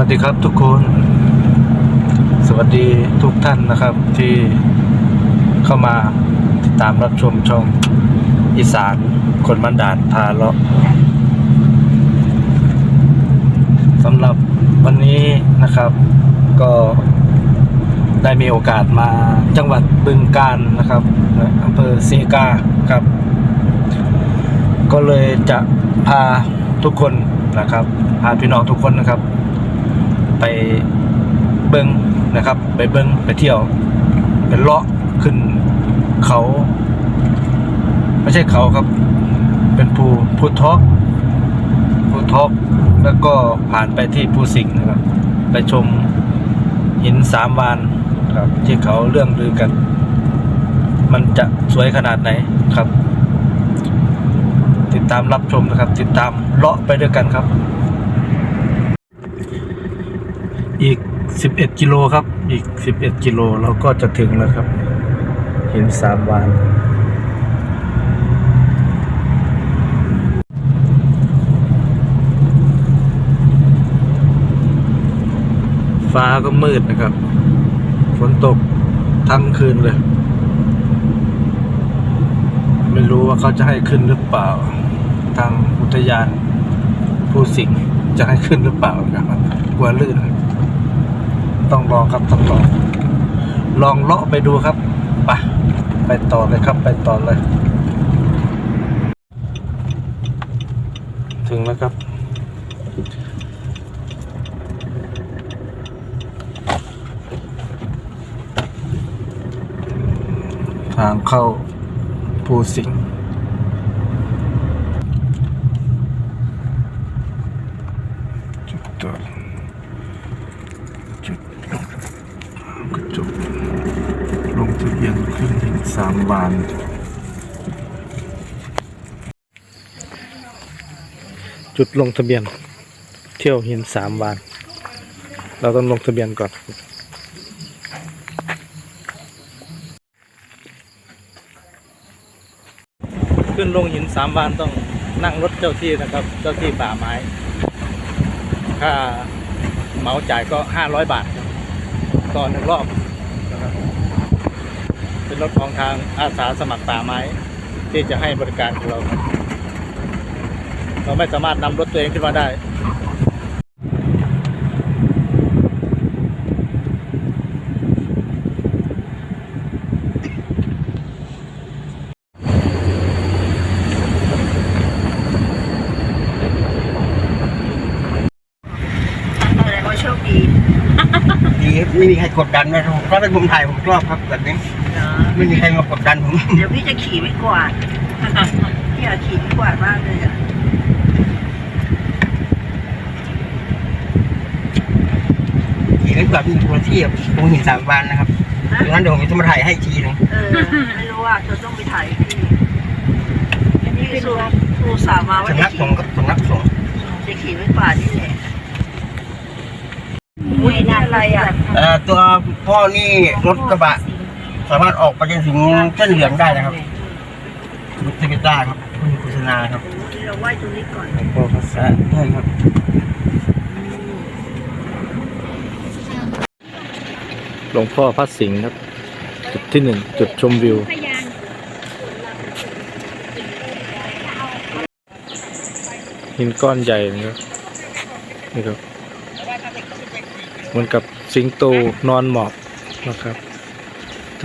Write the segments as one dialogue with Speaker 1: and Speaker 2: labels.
Speaker 1: วัสดีครับทุกคน สวัสดีทุกท่านนะครับที่เข้ามาติดตามรับชมช่องอีสานคนบันดาลพาเลาะสำหรับวันนี้นะครับ ก็ได้มีโอกาสมาจังหวัดบึงกาฬนะครับอำเภอเซกาครับ ก็เลยจะพาทุกคนนะครับพาพี่น้องทุกคนนะครับ ไปเบิงนะครับ ไปเบิงไปเที่ยวเป็นเลาะขึ้นเขา ไม่ใช่เขาครับ เป็นภูภูทอกภูทอกแล้วก็ผ่านไปที่ภูสิงห์นะครับ ไปชมหินสามวานครับที่เขาเรื่องลือกัน มันจะสวยขนาดไหนครับ ติดตามรับชมนะครับ ติดตามเลาะไปด้วยกันครับ อีก 11 กิโลครับ อีก 11 กิโลเราก็จะถึงแล้วครับ เห็นสามวานฟ้าก็มืดนะครับ ฝนตกทั้งคืนเลย ไม่รู้ว่าเขาจะให้ขึ้นหรือเปล่า ทางอุทยานผู้สิงจะให้ขึ้นหรือเปล่าครับกลัวลื่น ต้องลองครับต้องลองลองเลาะไปดูครับไปไปต่อเลยครับ ไปต่อเลย ถึงแล้วครับทางเข้าภูสิงห์จุดต่อจุดลงกระจกลง ทะเบียนขึ้นถึงสามวานจุดลงทะเบียน เที่ยวหินสามวานเราต้องลงทะเบียนก่อน ขึ้นลงหินสามวานต้องนั่งรถเจ้าที่นะครับ เจ้าที่ป่าไม้ ค่าเหมาจ่ายก็ห้าร้อยบาทต่อหนึ่งรอบ เป็นรถของทางอาสาสมัครป่าไม้ ที่จะให้บริการของเราครับเราไม่สามารถนำรถตัวเองขึ้นมาได้
Speaker 2: แสดงว่าโชคดี
Speaker 3: ดีไม่มีใครกดดันนะผมก็เป็นผมถ่ายผมชอบครับแบบนี้
Speaker 2: เนาะ
Speaker 3: ไม่มีใครมากดดันผม
Speaker 2: เดี๋ยวพี่จะขี่ไม่กวาดพี่อยากขี่ไม่กวาดมากเลยอะ
Speaker 3: ขี่ไม่กวาดมีตัวที่ตรงหินสามวานนะครับดังนั้นเดี๋ยวผมจะมาถ่ายให้อีกทีหนึง
Speaker 2: เออไม่รู้ว่าเธอต้องไปถ่ายพี่พี่สูสูสาวมาว่า
Speaker 3: สำนั
Speaker 2: จะ
Speaker 3: กส
Speaker 2: ขี่
Speaker 3: งฆ์ครับสำนักสงฆ์
Speaker 2: จะขี่ไม่กวาดนี่แหละอุ้ยนี่อะไรอะ
Speaker 3: เอ่อตัวพ่อนี่รถกระบะ สามารถออกไปจนถึงเส้นเหลืองได้นะครับรถเทปิต้าครับคุณโฆษณาครับ
Speaker 2: ที่เราไหว้ตรงนี้ก่อน
Speaker 1: พอภาษา
Speaker 3: ใช่ครับ
Speaker 1: หลวงพ่อพัดสิงห์ครับ จุดที่หนึ่งจุดชมวิวหินก้อนใหญ่นะครับนี่ครับเหมือนกับสิงโตนอนหมอบนะครับ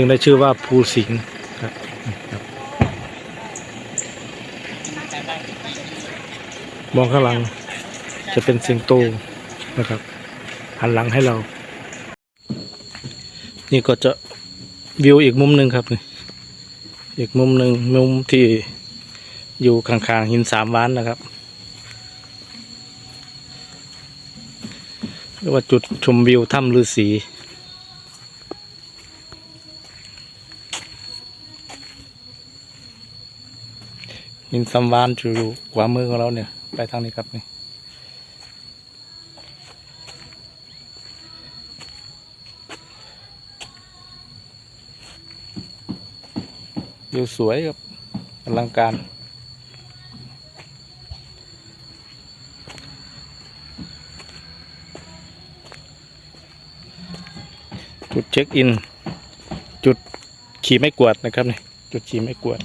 Speaker 1: ถึงได้ชื่อว่าภูสิงห์ครับมองข้างหลังจะเป็นสิงโตนะครับหันหลังให้เรา นี่ก็จะวิวอีกมุมหนึ่งครับนี่อีกมุมหนึ่งมุมที่อยู่ข้างๆหินสามวานนะครับเรียกว่าจุดชมวิวถ้ำฤาษี หินสามวานอยู่ขวามือของเราเนี่ย ไปทางนี้ครับนี่วิวสวยครับอลังการ จุดเช็คอิน จุดขี่ไม่กวดนะครับนี่จุดขี่ไม่กวด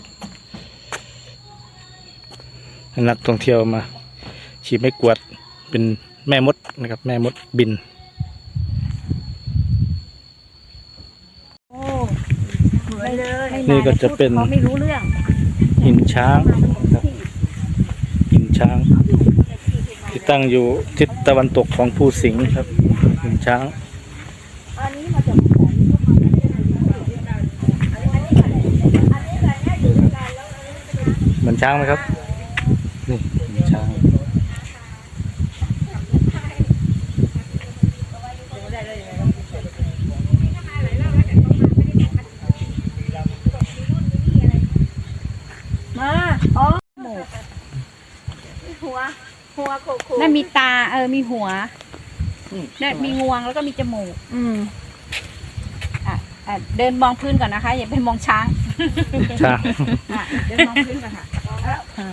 Speaker 1: นักท่องเที่ยวมาขี่ไม่กวาดเป็นแม่มดนะครับ แม่มดบิน
Speaker 4: โอ้
Speaker 2: เหมือนเลย
Speaker 4: ไม่
Speaker 1: นี่ก็จะเป็น
Speaker 4: เขาไม่รู้เรื่อง
Speaker 1: หินช้างครับหินช้าง ที่ตั้งอยู่ทิศตะวันตกของภูสิงห์ครับหินช้าง
Speaker 4: อันนี้มาจากของ
Speaker 1: เหมือนช้างไหมครับ นี่หินช้าง
Speaker 4: มาอ๋อ
Speaker 2: หัว หัวโคโค่
Speaker 4: นั่นมีตา เออ มีหัวนั่นมีงวงแล้วก็มีจมูก อืมอะอะเดินมองพื้นก่อนนะคะ อย่าไปมองช้าง
Speaker 1: ช้าง
Speaker 4: อะเดินมองพื้นก่อนค่ะอะอะ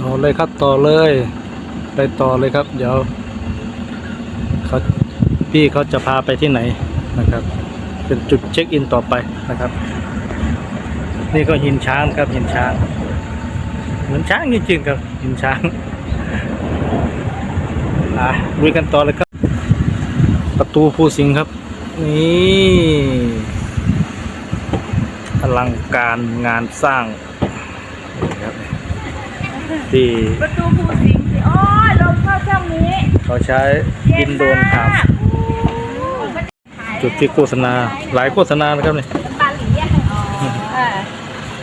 Speaker 1: ต่อเลยครับต่อเลย ไปต่อเลยครับ เดี๋ยวเขาพี่เขาจะพาไปที่ไหนนะครับ เป็นจุดเช็คอินต่อไปนะครับ นี่ก็หินช้างครับหินช้าง เหมือนช้างจริงๆครับหินช้างอะลุยกันต่อเลยครับ ประตูภูสิงห์ครับ นี่อลังการงานสร้างนี่ครับที่
Speaker 2: ประตูภูสิงห์สิโอ้ยลมเข้าช่องนี้
Speaker 1: เขาใช้ดินโดนถามจุดที่โฆษณา หลายโฆษณานะครับเนี่ย
Speaker 4: บาหลีอะอ๋อเออ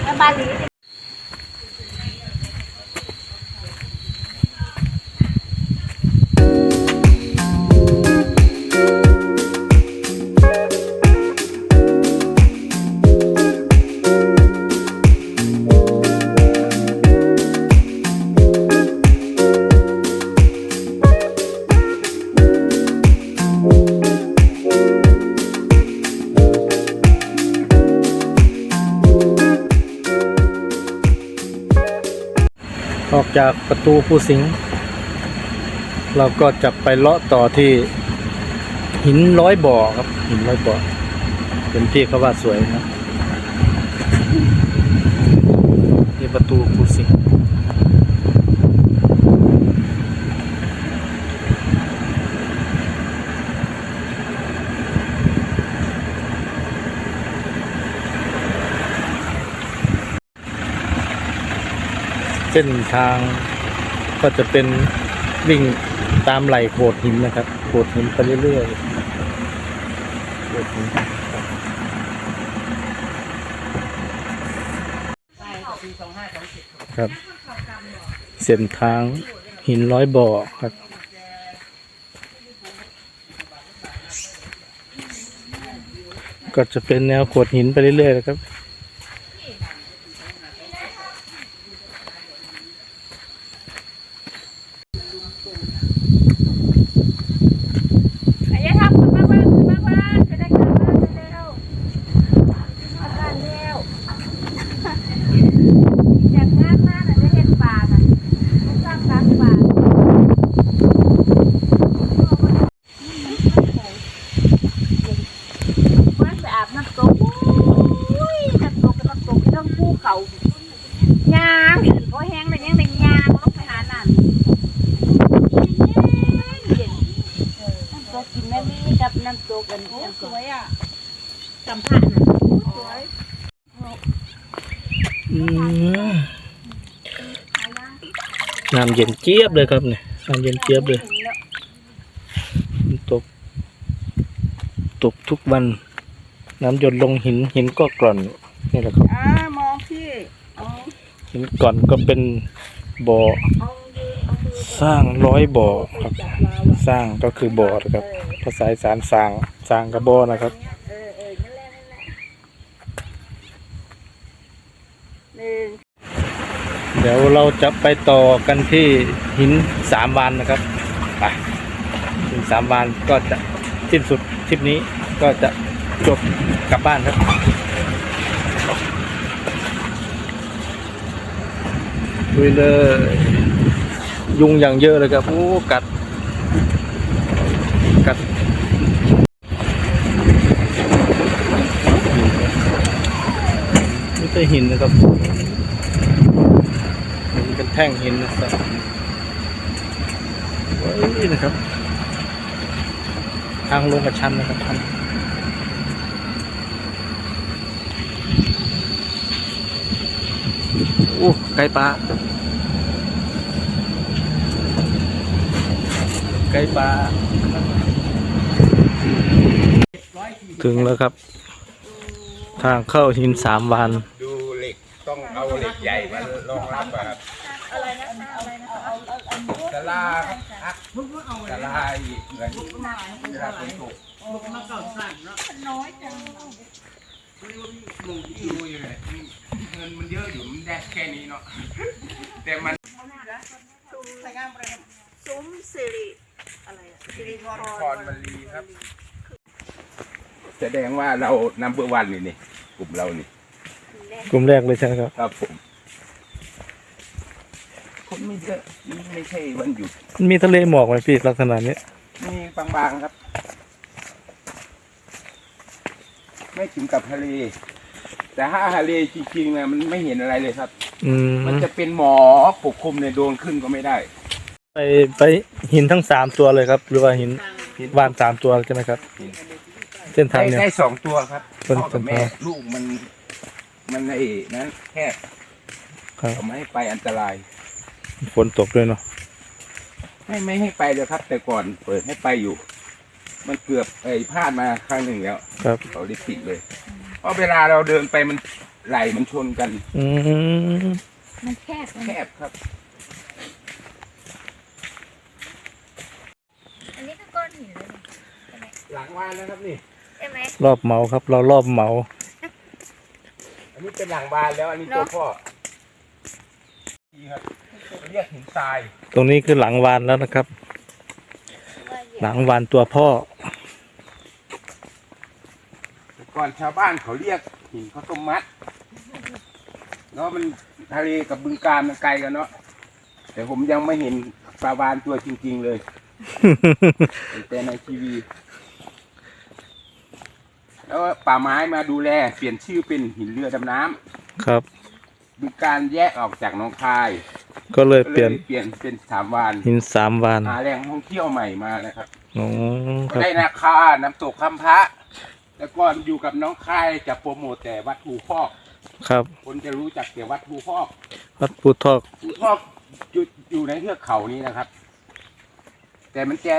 Speaker 4: แล้วบาหลี
Speaker 1: ออกจากประตูผู้สิง เราก็จะไปเลาะต่อที่หินร้อยบ่อครับ หินร้อยบ่อเป็นที่เขาว่าสวยนะนี่ประตู เส้นทางก็จะเป็นวิ่งตามไหลโขดหินนะครับโขดหินไปเรื่อยๆโขดหินครับ เส้นทางหินร้อยบ่อครับ ก็จะเป็นแนวโขดหินไปเรื่อยๆนะครับ
Speaker 4: ไอ้ยายทำขึ้นมาบ้านขึ้นมาบ้านจะได้กลับบ้านเร็วๆกลับบ้านเร็วอยากงานมากน่ะได้เห็นป่าน่ะไม่สร้างสรรค์ป่า
Speaker 2: มันไปอาบน้ำตกอุ้ยน้ำตกกับน้ำตกที่ต้องภูเขายางเห็นก็แห้งเลยยังเป็นยางลงไปหานั่นเย็นเออน้ำตกกินแม่มี่กับ น้ำตกกันน้ำตก
Speaker 4: สวยอะ
Speaker 2: สัมผัสน่ะสวย
Speaker 1: อืมน้ำเย็นเจี๊ยบเลยครับเนี่ยน้ำเย็นเจี๊ยบเลยตก ตกทุกวัน น้ำหยดลงหินหินก็กร่อนนี่แหละครับ
Speaker 2: อ่ามองพี่เอา
Speaker 1: หินก่อนก็เป็นบ่อ
Speaker 2: เอามือเอามือ
Speaker 1: สร้างร้อยบ่อครับ
Speaker 2: จับเราอะ
Speaker 1: สร้างก็คือบ่อนะครับภาษาอีสารสร้าง สร้างกับบ่อนะครับ
Speaker 2: เออเออนั่นแหละนั่นแหละหนึ่ง
Speaker 1: เดี๋ยวเราจะไปต่อกันที่หินสามวานนะครับไปหินสามวานก็จะสิ้นสุดทริปนี้ก็จะจบกลับบ้านครับลุยเลยยุงอย่างเยอะเลยครับโอ้กัด แต่หินนะครับมันเป็นแท่งหินนะครับเฮ้ยนะครับ ทางลงกระชันนะครับท่านโอ้ไก่ปลาไก่ปลาถึงแล้วครับ ทางเข้าหินสามวัน
Speaker 5: เอาเหล็กใหญ่มารองรับอะครับสลาครับสลาอีกเหมือนสลาเป็นถูกมุงที่ดูอยู่เลยเงินมันเยอะอยู่มันได้แค่นี้เนาะแต่มัน
Speaker 2: ซุ้มสิริอะไรสิริ
Speaker 5: พรมลีครับ แสดงว่าเรานัมเบอร์วันนี่นี่กลุ่มเรานี่
Speaker 1: กลุ่มแรกเลยใช่ไหมครับ
Speaker 5: ครับผมคนไม่เยอะไม่ใช่วันหยุด
Speaker 1: มันมีทะเลหมอกไหมพี่ลักษณะนี้
Speaker 5: มีบางๆครับ ไม่ถึงกับทะเล แต่ถ้าทะเลจริงๆนะมันไม่เห็นอะไรเลยครับ
Speaker 1: อืม
Speaker 5: มันจะเป็นหมอปกคลุมในยโดนขึ้นก็ไม่ได้
Speaker 1: ไปไปหินทั้งสามตัวเลยครับ หรือว่าหินวานสามตัวใช่ไหมครับ เส้นทาง
Speaker 5: ได้
Speaker 1: เนี่ย
Speaker 5: ได้สองตัวครับ
Speaker 1: เป็น
Speaker 5: พ่อกับแม่
Speaker 1: เป็นพ่อ
Speaker 5: ลูกมัน มันไอ้นั้นแค่
Speaker 1: ครับ
Speaker 5: เขาไม่ให้ไปอันตราย
Speaker 1: ฝนตกด้วยเนาะ
Speaker 5: ไม่ไม่ให้ไปเลยครับ แต่ก่อนเปิดให้ไปอยู่ มันเกือบไอ้พลาดมาครั้งหนึ่งแล้ว
Speaker 1: ครับ
Speaker 5: เขาได้ปิดเลย เพราะเวลาเราเดินไปมันไหลมันชนกัน
Speaker 1: อืม
Speaker 4: มันแคบ
Speaker 5: แคบครับ
Speaker 2: อันนี้ก็ก้อนหินเลย
Speaker 5: หลังวานนะครับนี่
Speaker 2: ใช่ไหม
Speaker 1: รอบเหมาครับ เรารอบเหมา
Speaker 5: อันนี้เป็นหลังบานแล้วอันนี้ตัวพ่อนี่ครับเรียกหินทราย
Speaker 1: ตรงนี้คือหลังวานแล้วนะครับ หลังวานตัวพ่อ
Speaker 5: แต่ก่อนชาวบ้านเขาเรียกหินข้าวต้มมัดเนาะมันทะเลกับบึงการมันไกลกันเนาะแต่ผมยังไม่เห็นปลาวานตัวจริง ๆ เลย เห็นแต่ในทีวี แล้วป่าไม้มาดูแลเปลี่ยนชื่อเป็นหินเรือดำน้ำ
Speaker 1: ครับ
Speaker 5: บึงการแยกออกจากหน้องคาย
Speaker 1: ก็เลย
Speaker 5: ก็
Speaker 1: เปลี่ยน
Speaker 5: เปลี่ยนเป็นสามวาน
Speaker 1: หินสามวาน
Speaker 5: หาแหล่งท่องเที่ยวใหม่มานะครับ
Speaker 1: อ๋อค
Speaker 5: ก็
Speaker 1: รับ
Speaker 5: ได้นาคาน้ำตกคำพระแต่ก่อนอยู่กับน้องคายจะโปรโมทแต่วัดภูพอก
Speaker 1: ครับ
Speaker 5: คนจะรู้จักแต่วัดภูพอก
Speaker 1: วัดปูทอก
Speaker 5: ภูพอกอยู่อยู่ในเทือกเขานี้นะครับ แต่มันจะ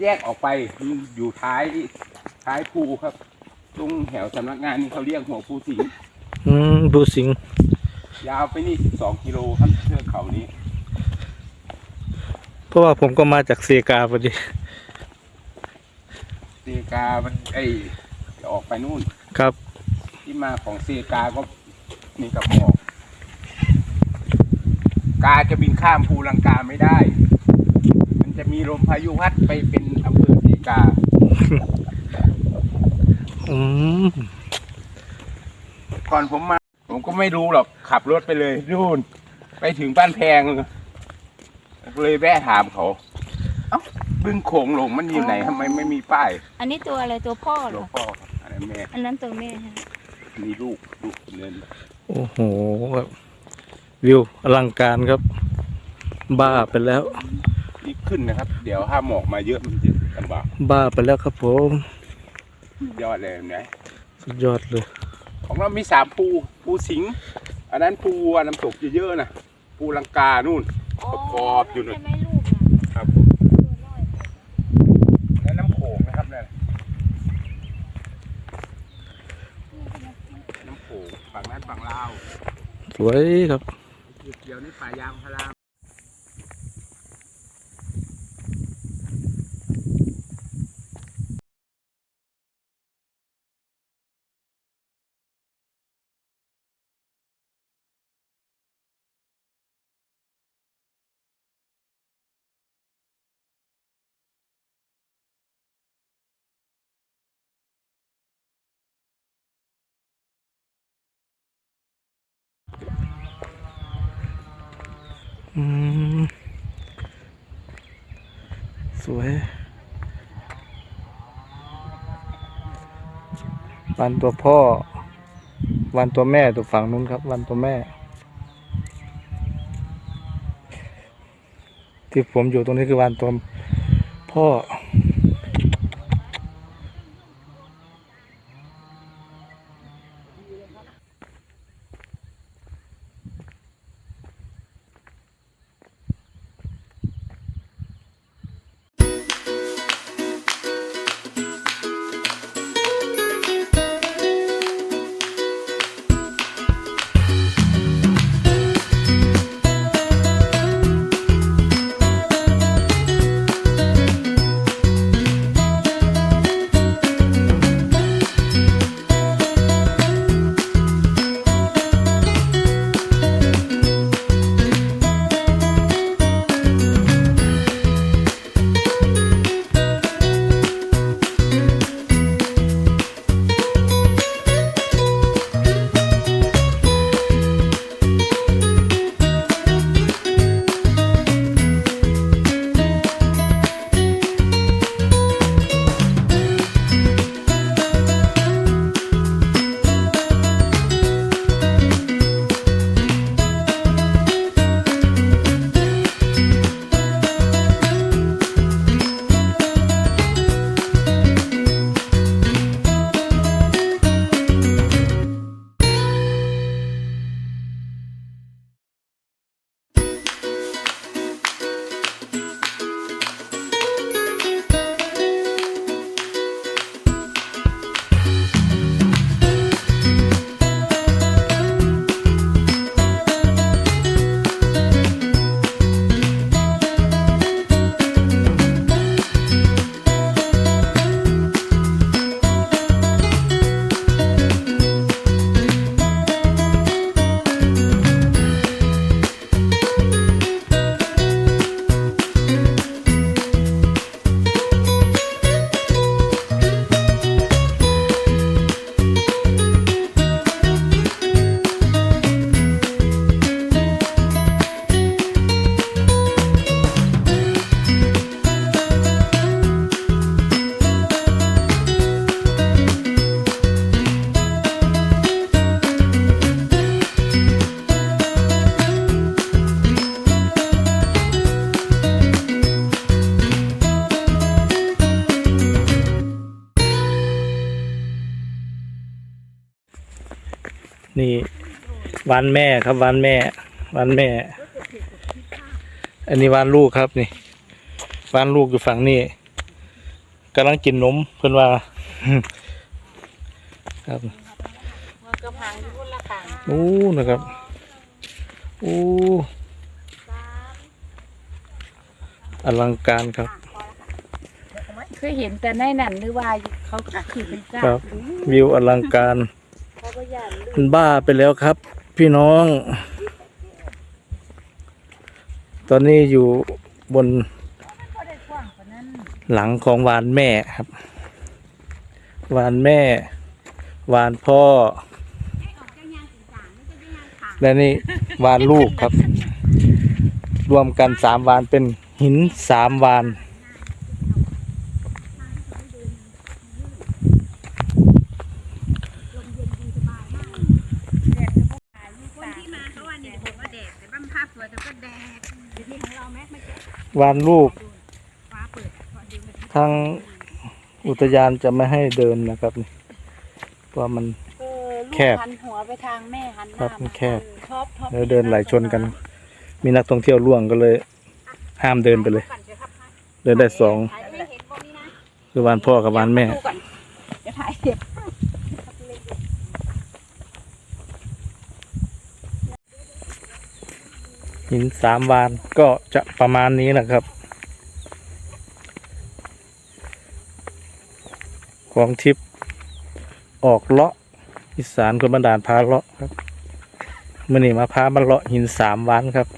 Speaker 5: แยกออกไปมันอยู่ท้ายท้ายภูครับ ตรงแถวสำนักงานนี่เขาเรียกหัวภูสิงห์
Speaker 1: อืมบูสิงห์
Speaker 5: ยาวไปนี่สองกิโลครับเทือกเขานี้
Speaker 1: เพราะว่าผมก็มาจากเซกาพอดี
Speaker 5: เซกามันไอยจะออกไปนู่น
Speaker 1: ครับ
Speaker 5: ที่มาของเซกาก็มีกับหมอกกาจะบินข้ามภูลังกาไม่ได้ มันจะมีลมพายุพัดไปเป็นอำเภอเซกา
Speaker 1: อืม
Speaker 5: ก่อนผมมา ผมก็ไม่รู้หรอก ขับรถไปเลยนู่น ไปถึงบ้านแพง เลยแวะถามเขา เอ้าบึงโขงหลงมันอยู่ไหนทำไมไม่มีป้าย
Speaker 4: อันนี้ตัวอะไรตัวพ่อ
Speaker 5: ห
Speaker 4: เห
Speaker 5: ล
Speaker 4: ร
Speaker 5: ว
Speaker 4: อง
Speaker 5: พ่ออันนั้นแม่
Speaker 4: อันนั้นตัวแม่ฮะ
Speaker 5: มีลูกลูกคนนึง
Speaker 1: โอ้โหแบบวิวอลังการครับ บ้าไปแล้ว
Speaker 5: รีบขึ้นนะครับ เดี๋ยวถ้าหมอกมาเยอะมันจะลำบาก
Speaker 1: บ้าไปแล้วครับผม
Speaker 5: ยอดเลยเห็นะ
Speaker 1: สุดยอดเลย
Speaker 5: ของเรามีสามภูภูสิงห์อันนั้นภูวัวน้ำตกเยอะๆนะภูลังกานู่นกรอบๆอยู่นู่น
Speaker 2: ใช่ไหมลูกน่ะ
Speaker 5: ครับและน้ำโขงนะครับเนี่ยน้ำโขงฝั่งนั้นฝั่งลาว
Speaker 1: สวยครับ
Speaker 5: เดี๋ยวนี้ป่ายางพารา
Speaker 1: อืม สวยวันตัวพ่อ วันตัวแม่ตัวฝั่งนู้นครับ วันตัวแม่ ที่ผมอยู่ตรงนี้คือวันตัวพ่อ วานแม่ครับวานแม่วานแม่ อันนี้วานลูกครับนี่วานลูกอยู่ฝั่งนี้กำลังกินนมเพื่อนว่า ครับโอ้นะครับโอ้อลังการครับ
Speaker 4: เคยเห็นแต่ในหนังหรือว่าเขาขี่เป็นเจ้า
Speaker 1: ครับ วิวอลังการมันบ้าไปแล้วครับ พี่น้อง ตอนนี้อยู่บนหลังของวานแม่ครับ วานแม่ วานพ่อ และนี่วานลูกครับ รวมกันสามวานเป็นหินสามวา
Speaker 2: นที่มาเขาว่านี่ผมว่าแดดแต่บ้านภาพสวยแต่ก็แดดอยู่ที่ของเราแม้ไม่เจอ
Speaker 1: วานลูก
Speaker 2: ฟ้าเปิดพอดีมัน
Speaker 1: ทางอุทยานจะไม่ให้เดินนะครับนี่เพราะมัน
Speaker 4: เออลูก
Speaker 1: แคบ
Speaker 4: หันหัวไปทางแม่หันห
Speaker 1: ครั
Speaker 4: น้า
Speaker 1: บมัน
Speaker 4: มา
Speaker 1: แคบ
Speaker 4: ท็อปท็อป
Speaker 1: แล้วเดินไหลชนกัน มีนักท่องเที่ยวล่วงก็เลย ห้ามเดินไปเลย
Speaker 2: ก่อนจะขับให้
Speaker 1: เดินได้สอง
Speaker 2: ถ่ายไม่เห็นพวกนี้นะ
Speaker 1: คือวานพ่อกับวานแม่
Speaker 4: ดูก่อนเดี๋ยวถ่ายเก็บ
Speaker 1: หินสามวานก็จะประมาณนี้นะครับ ของทิพย์ออกเลาะอีสานคนบันดาลพาเลาะครับมื่อนี้มาพามาเลาะหินสามวานครับ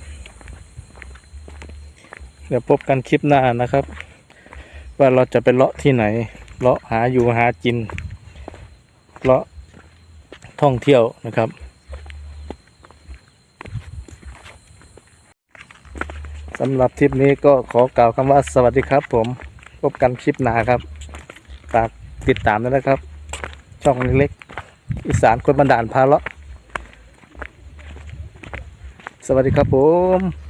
Speaker 1: เดี๋ยวพบกันคลิปหน้านะครับ ว่าเราจะไปเลาะที่ไหน เลาะหาอยู่หากินเลาะท่องเที่ยวนะครับ สำหรับทริปนี้ก็ขอกล่าวคำว่าสวัสดีครับผมพบกันคลิปหน้าครับฝากติดตามด้วยนะครับ ช่องเล็กๆอีสานคนบันดาลพาเลาะสวัสดีครับผม